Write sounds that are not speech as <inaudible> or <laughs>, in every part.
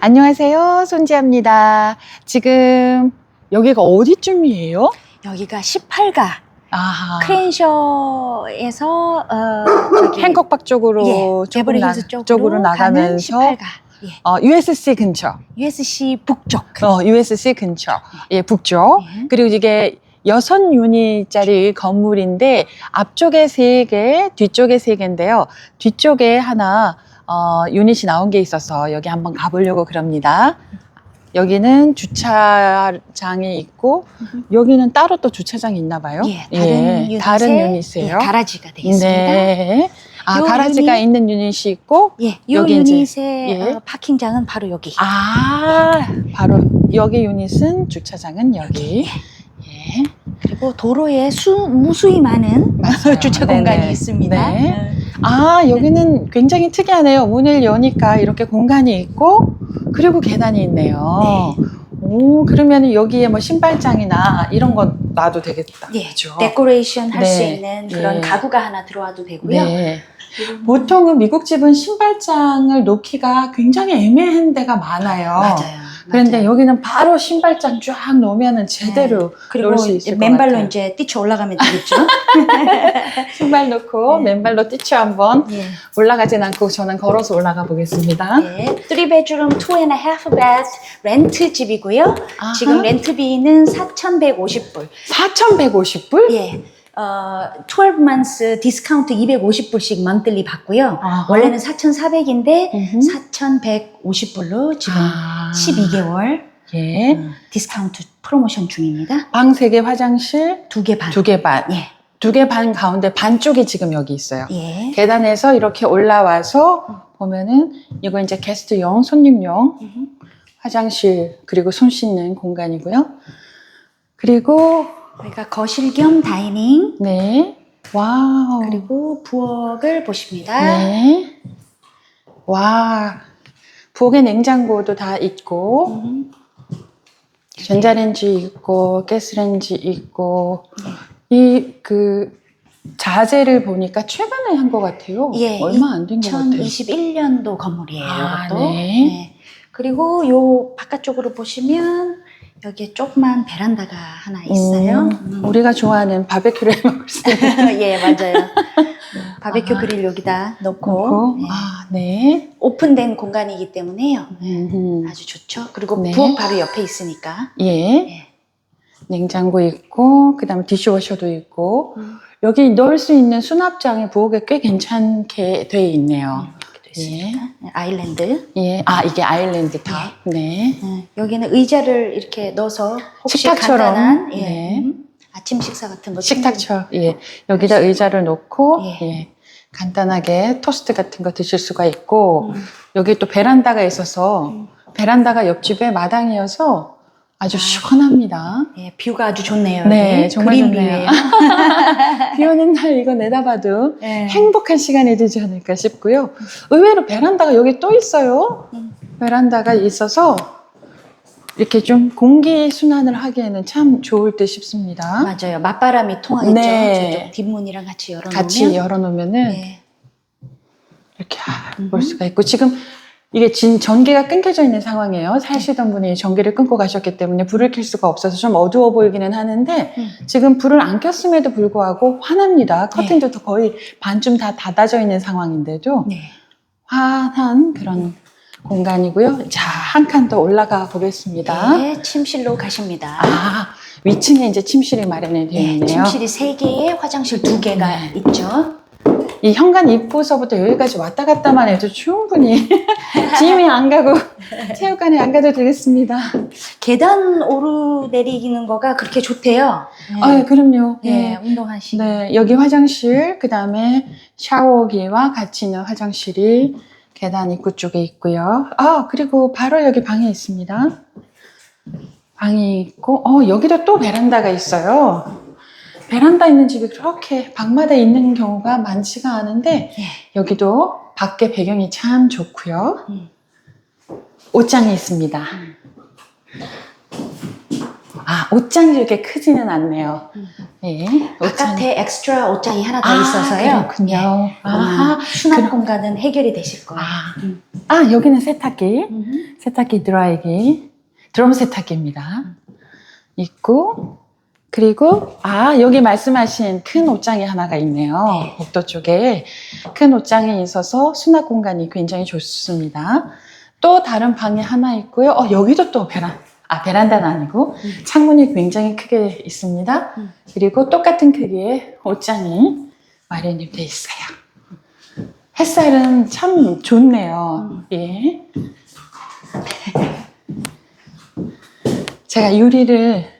안녕하세요. 손지아입니다. 지금 여기가 어디쯤이에요? 여기가 18가 아, 크렌셔에서 어, 저기 행콕박 쪽으로 예, 조금 베버리 나, 쪽으로, 쪽으로 나가면서 18가 예, 어, USC 근처, USC 북쪽 어, USC 근처, 예, 북쪽. 예. 그리고 이게 여섯 유닛짜리 건물인데 앞쪽에 세 개, 뒤쪽에 세 개인데요. 뒤쪽에 하나 어, 유닛이 나온 게 있어서 여기 한번 가보려고 그럽니다. 여기는 주차장이 있고 여기는 따로 또 주차장이 있나 봐요. 예, 다른 유닛에 다른 유닛이에요. 예, 가라지가 되겠습니다. 네. 아, 요 가라지가 유닛- 있는 유닛이 있고 예, 이 여기 이제, 유닛의 예. 어, 파킹장은 바로 여기. 아, 바로 여기 유닛은 주차장은 여기. 예. 그리고 도로에 수, 무수히 많은 맞아요. <laughs> 주차. 공간이 있습니다. 네. 아, 여기는 굉장히 특이하네요. 문을 여니까 이렇게 공간이 있고, 그리고 계단이 있네요. 오, 그러면 여기에 뭐 신발장이나 이런 건 놔도 되겠다. 예, 그죠? 데코레이션 할 수 네. 있는 그런 예. 가구가 하나 들어와도 되고요. 네. 보통은 미국 집은 신발장을 놓기가 굉장히 애매한 데가 많아요. 맞아요. 그런데. 여기는 바로 신발장 쫙 놓으면 제대로 그리고 놓을 수 이제 있을 것 맨발로 같아요. 이제 뛰쳐 올라가면 되겠죠. <laughs> 신발 놓고 네. 맨발로 뛰쳐 한번 예. 올라가진 않고 저는 걸어서 올라가 보겠습니다. 네, 3bedroom, 2 and a half bath 렌트 집이고요. 아하. 지금 렌트비는 4,150불. 4,150불? 예. 어, 12 months 디스카운트 250불씩 monthly 받고요. 아하. 원래는 4,400인데 음흠. 4,150불로 지금 아. 12개월 예. 음, 디스카운트 프로모션 중입니다. 방 3개 화장실 두 개 반. 두 개 반. 예. 두 개 반 가운데 반 쪽이 지금 여기 있어요. 예. 계단에서 이렇게 올라와서 보면은 이거 이제 게스트용, 손님용 음흠. 화장실 그리고 손 씻는 공간이고요. 그리고 여기가 거실 겸 다이닝 네. 와우. 그리고 부엌을 보십니다. 네. 와. 부엌에 냉장고도 다 있고 음, 전자레인지 있고 가스레인지 있고 네. 이그 자재를 보니까 최근에 한 것 같아요. 예, 얼마 안 된 것 같아요. 2021년도 건물이에요. 아, 이것도. 네. 그리고 요 바깥쪽으로 보시면 여기에 조그만 베란다가 하나 있어요. 음, 우리가 좋아하는 바베큐를 해 <laughs> 먹을 수 있는 <laughs> 예, 맞아요. 바베큐 아. 그릴 여기다 넣고 고 예. 아, 네. 오픈된 공간이기 때문에요. 음, 아주 좋죠. 그리고 네. 부엌 바로 옆에 있으니까. 예. 예. 냉장고 있고 그 다음에 디시워셔도 있고 음. 여기 넣을 수 있는 수납장이 부엌에 꽤 괜찮게 돼 있네요. 여기도 있습니다. 네, 아일랜드. 예. 아, 이게 아일랜드 탑. 네. 네, 여기는 의자를 이렇게 넣어서 혹시 식탁처럼. 간단한 예, 네. 음, 아침 식사 같은 거 식탁처럼 예. 여기다 의자를 놓고 예. 예. 간단하게 토스트 같은 거 드실 수가 있고 음. 여기 또 베란다가 있어서 음. 베란다가 옆집에 마당이어서 아주 아. 시원합니다. 예, 뷰가 아주 좋네요. 네, 여기. 정말 그린 좋네요. 뷰예요. <laughs> 비 오는 날 이거 내다봐도 예. 행복한 시간이 되지 않을까 싶고요. 의외로 베란다가 여기 또 있어요. 음. 베란다가 있어서 이렇게 좀 공기 순환을 하기에는 참 좋을 듯 싶습니다. 맞아요. 맞바람이 통하겠죠. 네. 저쪽 뒷문이랑 같이 열어놓으면. 같이 열어놓으면은 네. 이렇게 아, 음흠. 볼 수가 있고 지금 이게 진 전기가 끊겨져 있는 상황이에요. 사시던 분이 전기를 끊고 가셨기 때문에 불을 켤 수가 없어서 좀 어두워 보이기는 하는데 음. 지금 불을 안 켰음에도 불구하고 환합니다. 커튼도 더 거의 반쯤 다 닫아져 있는 상황인데도 네. 환한 그런 공간이고요. 자, 한 칸 더 올라가 보겠습니다. 네, 침실로 가십니다. 아, 위층에 이제 침실이 마련이 되어 네, 있네요. 침실이 세 개에 화장실 두 개가 네. 있죠. 이 현관 입구서부터 여기까지 왔다 갔다만 해도 충분히 <laughs> 짐이 안 가고 <laughs> 체육관에 안 가도 되겠습니다. 계단 오르내리는 거가 그렇게 좋대요. 네. 아, 그럼요. 네, 네. 운동하시고. 네, 여기 화장실, 그 다음에 샤워기와 같이 있는 화장실이 계단 입구 쪽에 있고요. 아, 그리고 바로 여기 방이 있습니다. 방이 있고, 어, 여기도 또 베란다가 있어요. 베란다 있는 집이 그렇게 방마다 있는 경우가 많지가 않은데, 네. 여기도 밖에 배경이 참 좋고요. 음. 옷장이 있습니다. 아, 옷장이 이렇게 크지는 않네요. 음. 네. 바깥에 엑스트라 옷장이 하나 더 아, 있어서요. 그렇군요. 네. 아하, 아마 수납 그럼- 공간은 해결이 되실 거예요. 아, 음. 아, 여기는 세탁기. 음. 세탁기 드라이기. 드럼 세탁기입니다. 있고, 그리고, 아, 여기 말씀하신 큰 옷장이 하나가 있네요. 네. 복도 쪽에 큰 옷장이 있어서 수납 공간이 굉장히 좋습니다. 또 다른 방이 하나 있고요. 어, 여기도 또 베란, 아, 베란다는 아니고, 음. 창문이 굉장히 크게 있습니다. 음. 그리고 똑같은 크기의 옷장이 마련이 돼 있어요. 햇살은 참 좋네요. 음. 예. 제가 유리를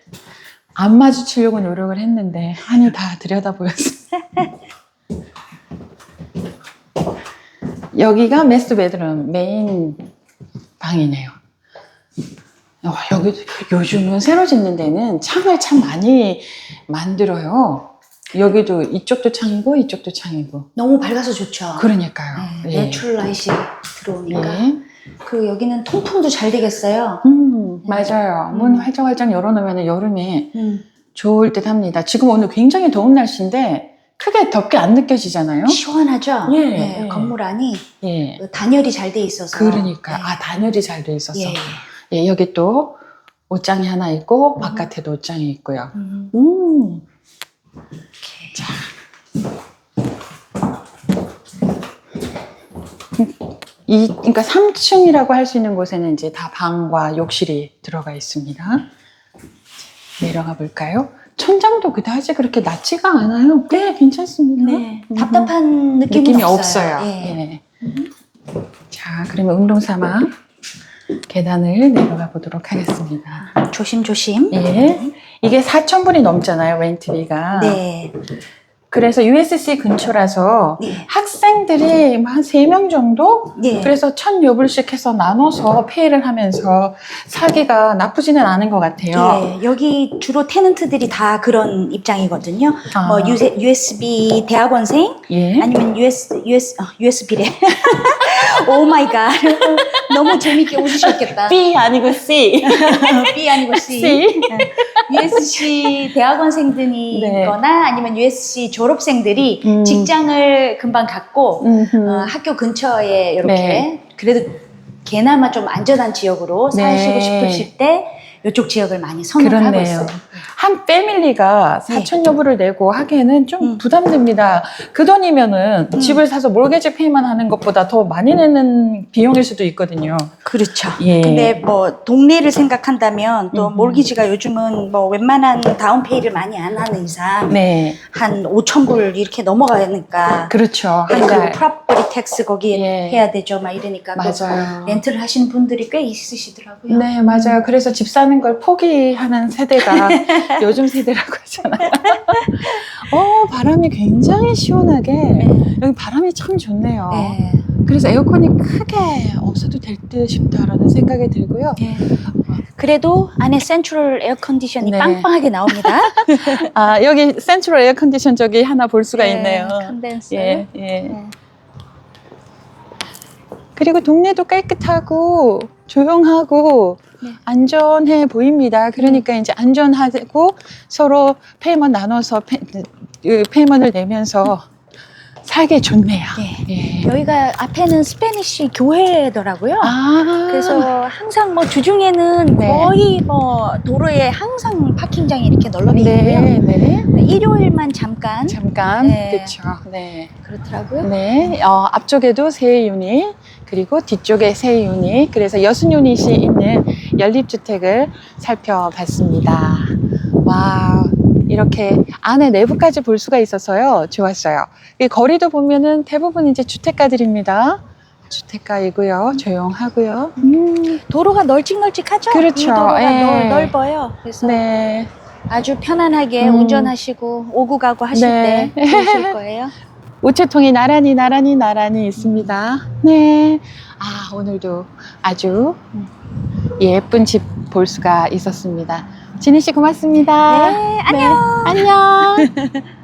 안 마주치려고 노력을 했는데 한이 다 들여다 보였어요. <laughs> 여기가 메스트 베드룸 메인 방이네요. 어, 여기 요즘은 새로 짓는 데는 창을 참 많이 만들어요. 여기도 이쪽도 창이고 이쪽도 창이고. 너무 밝아서 좋죠. 그러니까요. 네, 예. 내추럴 라이트가 들어오니까. 예. 그 여기는 통풍도 잘 되겠어요. 음, 맞아요. 음. 문 활짝활짝 열어놓으면 여름에 음. 좋을 듯 합니다. 지금 오늘 굉장히 더운 날씨인데 크게 덥게 안 느껴지잖아요. 시원하죠? 예, 네, 예. 건물 안이 예. 그 단열이 잘 돼 있어서. 그러니까 네. 아 단열이 잘 돼 있어서 예. 예, 여기 또 옷장이 하나 있고 바깥에도 옷장이 있고요. 음. 음. 자. 이 그러니까 3층이라고 할 수 있는 곳에는 이제 다 방과 욕실이 들어가 있습니다. 내려가 볼까요? 천장도 그다지 그렇게 낮지가 않아요. 네, 괜찮습니다. 네. 음. 답답한 느낌은 느낌이 없어요. 없어요. 예. 예. 자, 그러면 운동 삼아 계단을 내려가 보도록 하겠습니다. 조심조심. 예. 이게 4,000불이 넘잖아요, 렌트비가. 네. 그래서 USC 근처라서 네. 학생들이 뭐한 3명 정도? 네. 그래서 1,000여불씩 해서 나눠서 페이를 하면서 살기가 나쁘지는 않은 것 같아요. 예, 여기 주로 테넌트들이 다 그런 입장이거든요. 아. 뭐 USB 대학원생 예. 아니면 US US 어, USB래. 오 마이 갓. 너무 재밌게 웃으셨겠다. B 아니고 C. <laughs> B 아니고 C. C. USC 대학원생들이거나 아니면 USC 졸업생들이 음. 직장을 금방 갖고. 어, 학교 근처에 이렇게 네. 그래도 개나마 좀 안전한 지역으로 네. 사시고 싶으실 때 이쪽 지역을 많이 선호하고 그렇네요. 있어요. 한 패밀리가 네. 4,000여불을 내고 하기에는 좀 음. 부담됩니다. 그 돈이면은 음. 집을 사서 몰개지 페이만 하는 것보다 더 많이 내는 비용일 수도 있거든요. 그렇죠. 예. 근데 뭐 동네를 생각한다면 또 음. 몰기지가 요즘은 뭐 웬만한 다운페이를 많이 안 하는 이상 네. 한 5천 불 이렇게 넘어가니까 그렇죠. 한그 달. 프로퍼티 텍스 거기에 예. 해야 되죠. 막 이러니까 또 맞아요. 렌트를 하시는 분들이 꽤 있으시더라고요. 네, 맞아요. 그래서 집 사는 걸 포기하는 세대가 <laughs> 요즘 세대라고 하잖아요. <laughs> 어, 바람이 굉장히 시원하게. 네. 여기 바람이 참 좋네요. 네. 그래서 에어컨이 크게 없어도 될 듯 싶다라는 생각이 들고요. 예. 그래도 안에 센트럴 에어 컨디션이 네. 빵빵하게 나옵니다. <laughs> 아, 여기 센트럴 에어컨디션 저기 하나 볼 수가 네, 있네요. 컨덴서. 예, 예. 네. 그리고 동네도 깨끗하고 조용하고 네. 안전해 보입니다. 그러니까 이제 안전하고 서로 페이먼 나눠서 페, 그 페이먼을 내면서 살기 좋네요. 네. 예. 여기가 앞에는 스페니쉬 교회더라고요. 아, 그래서 항상 뭐 주중에는 네. 거의 뭐 도로에 항상 파킹장이 이렇게 널널히 있고요. 네, 네. 일요일만 잠깐 잠깐, 네. 그렇죠. 네. 그렇더라고요. 네, 어, 앞쪽에도 세 유닛, 그리고 뒤쪽에 세 유닛, 그래서 여섯 유닛이 있는 연립주택을 살펴봤습니다. 와, 이렇게 안에 내부까지 볼 수가 있어서요, 좋았어요. 이 거리도 보면은 대부분 이제 주택가들입니다. 주택가이고요, 조용하고요. 음, 도로가 널찍널찍하죠? 그렇죠. 이 도로가 예. 넓, 넓어요. 그래서 네. 아주 편안하게 음. 운전하시고 오고 가고 하실 네. 때 좋으실 거예요. <laughs> 우체통이 나란히 나란히 나란히 있습니다. 네. 아, 오늘도 아주 예쁜 집 볼 수가 있었습니다. 지니 씨 고맙습니다. 네, 안녕. 안녕. <laughs>